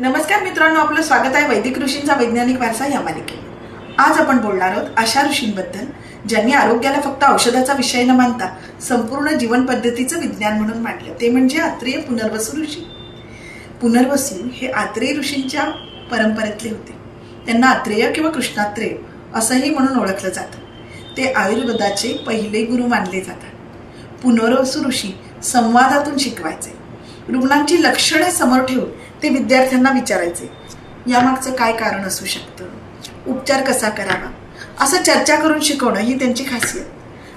नमस्कार मित्रांनो आपलं स्वागत आहे वैदिक ऋषींचा वैज्ञानिक वारसा या मालिकेत. आज आपण बोलणार आहोत अशा ऋषींबद्दल ज्यांनी आरोग्याला फक्त औषधाचा विषय न मानता संपूर्ण जीवन पद्धतीचं विज्ञान म्हणून मांडलं. ते म्हणजे आत्रेय पुनर्वसू ऋषी. पुनर्वसू हे आत्रेय ऋषींच्या परंपरेतले होते. त्यांना आत्रेय किंवा कृष्णात्रेय असंही म्हणून ओळखलं जातं. ते आयुर्वेदाचे पहिले गुरु मानले जातात. पुनर्वसू ऋषी संवादातून शिकवायचे. रुग्णांची लक्षणे समोर ठेवून ते विद्यार्थ्यांना विचारायचे यामागचं काय कारण असू शकतं? उपचार कसा करावा? असं चर्चा करून शिकवणं ही त्यांची खासियत.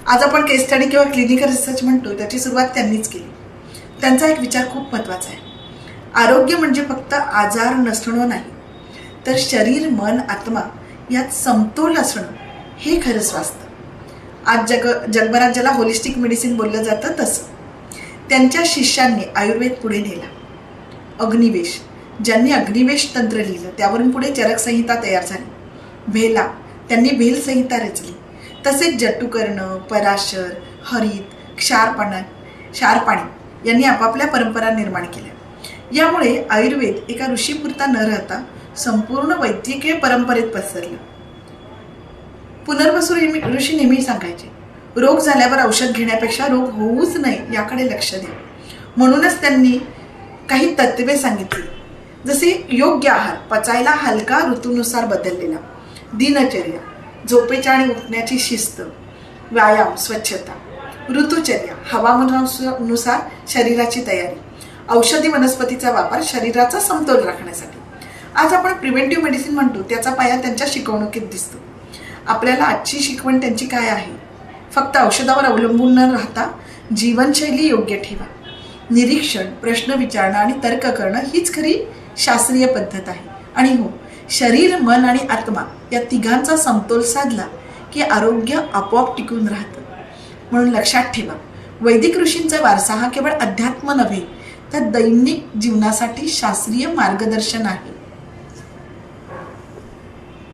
आज आपण केस स्टडी किंवा क्लिनिकल रिसर्च म्हणतो त्याची सुरुवात त्यांनीच केली. त्यांचा एक विचार खूप महत्त्वाचा आहे. आरोग्य म्हणजे फक्त आजार नसणं नाही तर शरीर मन आत्मा यात समतोल असणं हे खरं स्वास्थ्य. आज जग जगभरात ज्याला होलिस्टिक मेडिसिन बोललं जातं तसं. त्यांच्या शिष्यांनी आयुर्वेद पुढे नेला. अग्निवेश. ज्यांनी अग्निवेश तंत्र लिहिलं त्यावरून पुढे चरकसंहिता तयार झाली. भेला त्यांनी भेलसंहिता रचली. तसेच जटुकर्ण पराशर हरित क्षारपाणी क्षारपाणी यांनी आपापल्या परंपरा निर्माण केल्या. यामुळे आयुर्वेद एका ऋषीपुरता न राहता संपूर्ण वैद्यकीय परंपरेत पसरलं. पुनर्वसू ऋषी ऋषी नेहमी सांगायचे रोग झाल्यावर औषध घेण्यापेक्षा रोग होऊच नये याकडे लक्ष द्या. म्हणूनच त्यांनी काही तत्वे सांगितली. जसे योग्य आहार पचायला हलका ऋतूनुसार बदललेला. दिनचर्या झोपेच्या आणि उठण्याची शिस्त. व्यायाम स्वच्छता. ऋतुचर्या हवामानानुसार शरीराची तयारी. औषधी वनस्पतीचा वापर शरीराचा समतोल राखण्यासाठी. आज आपण प्रिव्हेंटिव्ह मेडिसिन म्हणतो त्याचा पाया त्यांच्या शिकवणुकीत दिसतो. आपल्याला आजची शिकवण त्यांची काय आहे? फक्त औषधावर अवलंबून न राहता जीवनशैली योग्य ठेवा. निरीक्षण प्रश्न विचारणं आणि तर्क करणं हीच खरी शास्त्रीय पद्धत आहे. आणि हो शरीर मन आणि आत्मा या तिघांचा समतोल साधला की आरोग्य आपोआप टिकून राहतं. म्हणून लक्षात ठेवा वैदिक ऋषींचा वारसा हा केवळ अध्यात्म नव्हे तर दैनिक जीवनासाठी शास्त्रीय मार्गदर्शन आहे.